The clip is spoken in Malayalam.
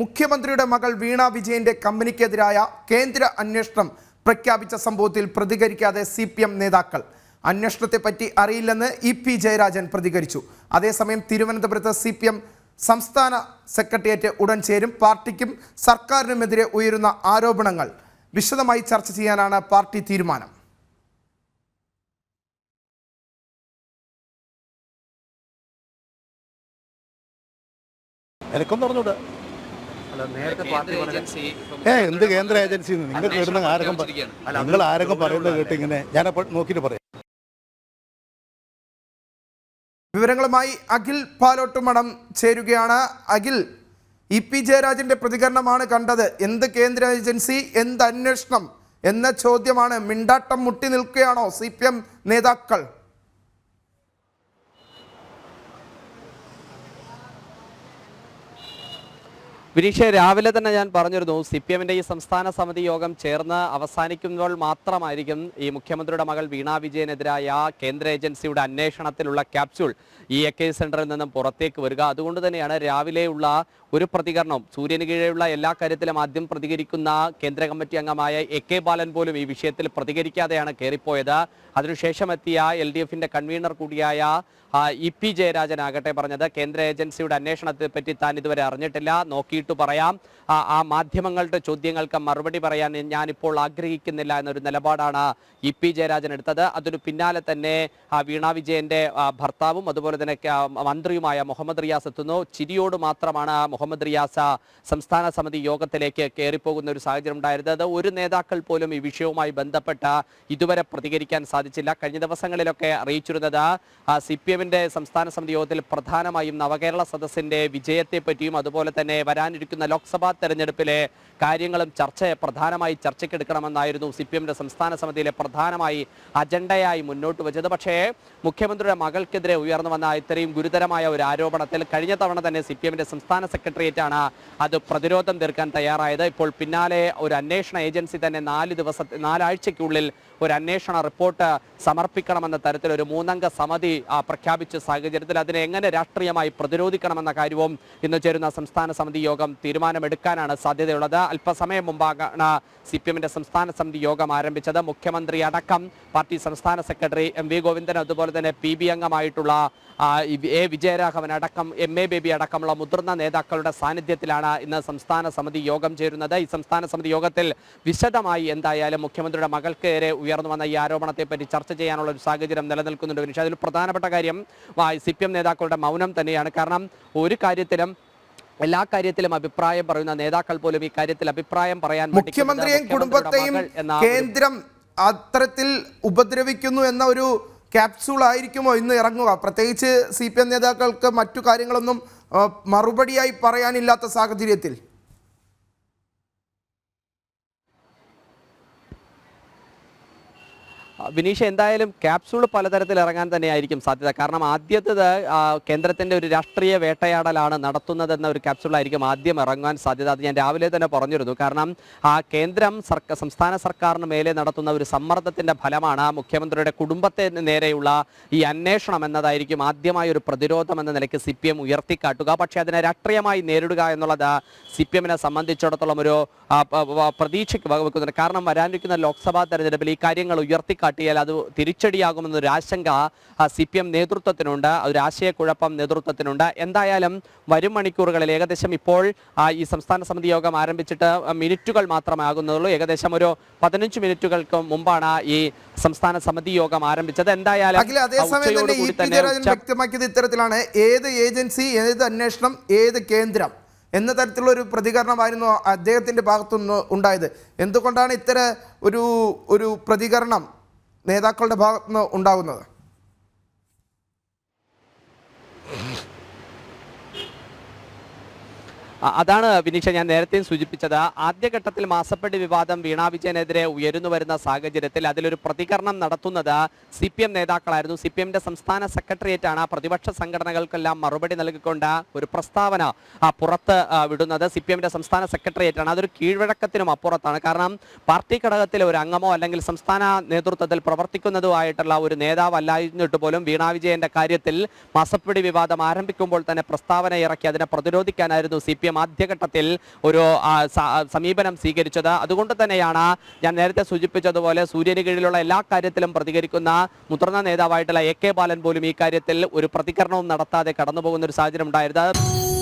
മുഖ്യമന്ത്രിയുടെ മകൾ വീണ വിജയന്റെ കമ്പനിക്കെതിരായ കേന്ദ്ര അന്വേഷണം പ്രഖ്യാപിച്ച സംഭവത്തിൽ പ്രതികരിക്കാതെ സി പി എം നേതാക്കൾ. അന്വേഷണത്തെപ്പറ്റി അറിയില്ലെന്ന് ഇ പി ജയരാജൻ പ്രതികരിച്ചു. അതേസമയം തിരുവനന്തപുരത്ത് സി പി എം സംസ്ഥാന സെക്രട്ടേറിയറ്റ് ഉടൻ ചേരും. പാർട്ടിക്കും സർക്കാരിനുമെതിരെ ഉയരുന്ന ആരോപണങ്ങൾ വിശദമായി ചർച്ച ചെയ്യാനാണ് പാർട്ടി തീരുമാനം. എനിക്കൊന്നും പറഞ്ഞൂടാ അല്ല നേരത്തെ പാർട്ടി പറഞ്ഞ ഏ എന്ത് കേന്ദ്ര ഏജൻസി നിങ്ങൾ കേടുന്ന ആരൊക്കെ നിങ്ങൾ ആരൊക്കെ പറയുന്നത് കേട്ട് ഇങ്ങനെ? ഞാനപ്പോൾ നോക്കിയിട്ട് പറയാം. വിവരങ്ങളുമായി അഖിൽ പാലോട്ടുമടം ചേരുകയാണ്. അഖിൽ ഇ പി ജയരാജന്റെ പ്രതികരണമാണ് കണ്ടത്. എന്ത് കേന്ദ്ര ഏജൻസി എന്ത് അന്വേഷണം എന്ന ചോദ്യമാണ് മിണ്ടാട്ടം മുട്ടി നിൽക്കുകയാണോ സി പി എം നേതാക്കൾ? വിനീഷ് രാവിലെ തന്നെ ഞാൻ പറഞ്ഞിരുന്നു സി പി എമ്മിന്റെ ഈ സംസ്ഥാന സമിതി യോഗം ചേർന്ന് അവസാനിക്കുമ്പോൾ മാത്രമായിരിക്കും ഈ മുഖ്യമന്ത്രിയുടെ മകൾ വീണ വിജയനെതിരായ കേന്ദ്ര ഏജൻസിയുടെ അന്വേഷണത്തിലുള്ള ക്യാപ്സ്യൂൾ ഈ എ കെ സെന്ററിൽ നിന്നും പുറത്തേക്ക് വരിക. അതുകൊണ്ട് തന്നെയാണ് രാവിലെയുള്ള ഒരു പ്രതികരണം സൂര്യന് കീഴെയുള്ള എല്ലാ കാര്യത്തിലും ആദ്യം പ്രതികരിക്കുന്ന കേന്ദ്ര കമ്മിറ്റി അംഗമായ എ കെ ബാലൻ പോലും ഈ വിഷയത്തിൽ പ്രതികരിക്കാതെയാണ് കയറിപ്പോയത്. അതിനുശേഷം എത്തിയ എൽ ഡി എഫിന്റെ കൺവീനർ കൂടിയായ ഇ പി ജയരാജൻ ആകട്ടെ പറഞ്ഞത് കേന്ദ്ര ഏജൻസിയുടെ അന്വേഷണത്തെ പറ്റി താൻ ഇതുവരെ അറിഞ്ഞിട്ടില്ല. നോക്കിയിട്ട് പറയാം. ആ, മാധ്യമങ്ങളുടെ ചോദ്യങ്ങൾക്ക് മറുപടി പറയാൻ ഞാനിപ്പോൾ ആഗ്രഹിക്കുന്നില്ല എന്നൊരു നിലപാടാണ് ഇ പി ജയരാജൻ എടുത്തത്. അതിനു പിന്നാലെ തന്നെ വീണ വിജയന്റെ ഭർത്താവും അതുപോലെ തന്നെ മന്ത്രിയുമായ മുഹമ്മദ് റിയാസ് എത്തുന്നു. ചിരിയോട് മാത്രമാണ് മുഹമ്മദ് റിയാസ് സംസ്ഥാന സമിതി യോഗത്തിലേക്ക് കയറിപ്പോകുന്ന ഒരു സാഹചര്യം ഉണ്ടായിരുന്നത്. ഒരു നേതാക്കൾ പോലും ഈ വിഷയവുമായി ബന്ധപ്പെട്ട ഇതുവരെ പ്രതികരിക്കാൻ സാധിച്ചില്ല. കഴിഞ്ഞ ദിവസങ്ങളിലൊക്കെ അറിയിച്ചിരുന്നത് സി പി എമ്മിന്റെ സംസ്ഥാന സമിതി യോഗത്തിൽ പ്രധാനമായും നവകേരള സദസ്സിന്റെ വിജയത്തെ പറ്റിയും അതുപോലെ തന്നെ വരാനിരിക്കുന്ന ലോക്സഭാ തെരഞ്ഞെടുപ്പിലെ കാര്യങ്ങളും ചർച്ച പ്രധാനമായി ചർച്ചയ്ക്കെടുക്കണമെന്നായിരുന്നു സി പി എമ്മിന്റെ സംസ്ഥാന സമിതിയിലെ പ്രധാനമായി അജണ്ടയായി മുന്നോട്ട് വെച്ചത്. പക്ഷേ മുഖ്യമന്ത്രിയുടെ മകൾക്കെതിരെ ഉയർന്നു വന്ന ഇത്രയും ഗുരുതരമായ ഒരു ആരോപണത്തിൽ കഴിഞ്ഞ തവണ തന്നെ സി പി എമ്മിന്റെ സംസ്ഥാന സെക്രട്ടേറിയറ്റാണ് അത് പ്രതിരോധം തീർക്കാൻ തയ്യാറായത്. ഇപ്പോൾ പിന്നാലെ ഒരു അന്വേഷണ ഏജൻസി തന്നെ നാല് ദിവസത്തെ നാലാഴ്ചയ്ക്കുള്ളിൽ ഒരു അന്വേഷണ റിപ്പോർട്ട് സമർപ്പിക്കണമെന്ന തരത്തിൽ ഒരു മൂന്നംഗ സമിതി പ്രഖ്യാപിച്ച സാഹചര്യത്തിൽ അതിനെ എങ്ങനെ രാഷ്ട്രീയമായി പ്രതിരോധിക്കണമെന്ന കാര്യവും ഇന്ന് ചേരുന്ന സംസ്ഥാന സമിതി യോഗം തീരുമാനമെടുക്കാനാണ് സാധ്യതയുള്ളത്. അല്പസമയം മുമ്പാണ് സി പി എമ്മിന്റെ സംസ്ഥാന സമിതി യോഗം ആരംഭിച്ചത്. മുഖ്യമന്ത്രി അടക്കം പാർട്ടി സംസ്ഥാന സെക്രട്ടറി എം വി ഗോവിന്ദൻ അതുപോലെ തന്നെ പി ബി അംഗമായിട്ടുള്ള എ വിജയരാഘവൻ അടക്കം എം എ ബേബി അടക്കമുള്ള മുതിർന്ന നേതാക്കളുടെ സാന്നിധ്യത്തിലാണ് ഇന്ന് സംസ്ഥാന സമിതി യോഗം ചേരുന്നത്. ഈ സംസ്ഥാന സമിതി യോഗത്തിൽ വിശദമായി എന്തായാലും മുഖ്യമന്ത്രിയുടെ മകൾക്കെതിരെ ഉയർന്നു വന്ന ഈ ആരോപണത്തെ പറ്റി ചർച്ച ചെയ്യാനുള്ള ഒരു സാഹചര്യം നിലനിൽക്കുന്നുണ്ട്. പക്ഷേ അതിൽ പ്രധാനപ്പെട്ട കാര്യം സി പി എം നേതാക്കളുടെ മൗനം തന്നെയാണ്. കാരണം ഒരു കാര്യത്തിലും എല്ലാ കാര്യത്തിലും അഭിപ്രായം പറയുന്ന നേതാക്കൾ പോലും ഈ കാര്യത്തിൽ അഭിപ്രായം പറയാൻ മുഖ്യമന്ത്രിയും കുടുംബത്തെയും കേന്ദ്രം അത്തരത്തിൽ ഉപദ്രവിക്കുന്നു എന്ന ഒരു ക്യാപ്സൂൾ ആയിരിക്കുമോ? ഇന്ന് ഇറങ്ങുക. പ്രത്യേകിച്ച് സി പി എം നേതാക്കൾക്ക് മറ്റു കാര്യങ്ങളൊന്നും മറുപടിയായി പറയാനില്ലാത്ത സാഹചര്യത്തിൽ. വിനീഷ് എന്തായാലും ക്യാപ്സൂൾ പലതരത്തിൽ ഇറങ്ങാൻ തന്നെയായിരിക്കും സാധ്യത. കാരണം ആദ്യത്തേത് കേന്ദ്രത്തിന്റെ ഒരു രാഷ്ട്രീയ വേട്ടയാടലാണ് നടത്തുന്നതെന്ന ഒരു ക്യാപ്സൂളായിരിക്കും ആദ്യം ഇറങ്ങാൻ സാധ്യത. അത് ഞാൻ രാവിലെ തന്നെ പറഞ്ഞിരുന്നു. കാരണം ആ കേന്ദ്രം സർക്കാർ സംസ്ഥാന സർക്കാരിന് മേലെ നടത്തുന്ന ഒരു സമ്മർദ്ദത്തിന്റെ ഫലമാണ് മുഖ്യമന്ത്രിയുടെ കുടുംബത്തെ നേരെയുള്ള ഈ അന്വേഷണം എന്നതായിരിക്കും ആദ്യമായ ഒരു പ്രതിരോധം എന്ന നിലയ്ക്ക് സി പി എം ഉയർത്തിക്കാട്ടുക. പക്ഷേ അതിനെ രാഷ്ട്രീയമായി നേരിടുക എന്നുള്ളത് സി പി എമ്മിനെ സംബന്ധിച്ചിടത്തോളം ഒരു പ്രതീക്ഷയ്ക്ക് വകവെക്കുന്നുണ്ട് കാരണം വരാനിരിക്കുന്ന ലോക്സഭാ തെരഞ്ഞെടുപ്പിൽ ഈ കാര്യങ്ങൾ ഉയർത്തിക്കാട്ടിയാൽ അത് തിരിച്ചടിയാകുമെന്നൊരു ആശങ്ക സി പി എം നേതൃത്വത്തിനുണ്ട്. ഒരു ആശയക്കുഴപ്പം നേതൃത്വത്തിനുണ്ട്. എന്തായാലും വരും മണിക്കൂറുകളിൽ ഏകദേശം ഇപ്പോൾ ഈ സംസ്ഥാന സമിതി യോഗം ആരംഭിച്ചിട്ട് മിനിറ്റുകൾ മാത്രമേ ആകുന്നുള്ളൂ. ഏകദേശം ഒരു പതിനഞ്ച് മിനിറ്റുകൾക്ക് മുമ്പാണ് ഈ സംസ്ഥാന സമിതി യോഗം ആരംഭിച്ചത്. എന്തായാലും വ്യക്തമാക്കിയത് ഇത്തരത്തിലാണ്. ഏത് ഏജൻസി ഏത് അന്വേഷണം ഏത് കേന്ദ്രം എന്ന തരത്തിലുള്ള ഒരു പ്രതികരണമായിരുന്നു അദ്ദേഹത്തിന്റെ ഭാഗത്തുനിന്ന് ഉണ്ടായത്. എന്തുകൊണ്ടാണ് ഇത്തരം ഒരു ഒരു പ്രതികരണം നേതാക്കളുടെ ഭാഗത്തുനിന്ന് ഉണ്ടാകുന്നത് അതാണ് വിനീഷ ഞാൻ നേരത്തെയും സൂചിപ്പിച്ചത്. ആദ്യഘട്ടത്തിൽ മാസപ്പടി വിവാദം വീണാ വിജയനെതിരെ ഉയരുന്നു വരുന്ന സാഹചര്യത്തിൽ അതിലൊരു പ്രതികരണം നടത്തുന്നത് സി പി എം നേതാക്കളായിരുന്നു. സി പി എമ്മിന്റെ സംസ്ഥാന സെക്രട്ടേറിയറ്റ് ആണ് പ്രതിപക്ഷ സംഘടനകൾക്കെല്ലാം മറുപടി നൽകിക്കൊണ്ട് ഒരു പ്രസ്താവന പുറത്ത് വിടുന്നത് സി പി എമ്മിന്റെ സംസ്ഥാന സെക്രട്ടേറിയറ്റ് ആണ് അതൊരു കീഴ്വഴക്കത്തിനും അപ്പുറത്താണ്. കാരണം പാർട്ടി ഘടകത്തിലെ ഒരു അംഗമോ അല്ലെങ്കിൽ സംസ്ഥാന നേതൃത്വത്തിൽ പ്രവർത്തിക്കുന്നതുമായിട്ടുള്ള ഒരു നേതാവ് അല്ലായിരുന്നിട്ട് പോലും വീണാ വിജയന്റെ കാര്യത്തിൽ മാസപ്പിടി വിവാദം ആരംഭിക്കുമ്പോൾ തന്നെ പ്രസ്താവന ഇറക്കി അതിനെ പ്രതിരോധിക്കാനായിരുന്നു സി പി എം ആദ്യം ആദ്യഘട്ടത്തിൽ ഒരു സമീപനം സ്വീകരിച്ചത്. അതുകൊണ്ട് തന്നെയാണ് ഞാൻ നേരത്തെ സൂചിപ്പിച്ചതുപോലെ സൂര്യന് കീഴിലുള്ള എല്ലാ കാര്യത്തിലും പ്രതികരിക്കുന്ന മുതിർന്ന നേതാവായിട്ടുള്ള എ കെ ബാലൻ പോലും ഈ കാര്യത്തിൽ ഒരു പ്രതികരണവും നടത്താതെ കടന്നുപോകുന്ന ഒരു സാഹചര്യം ഉണ്ടായത്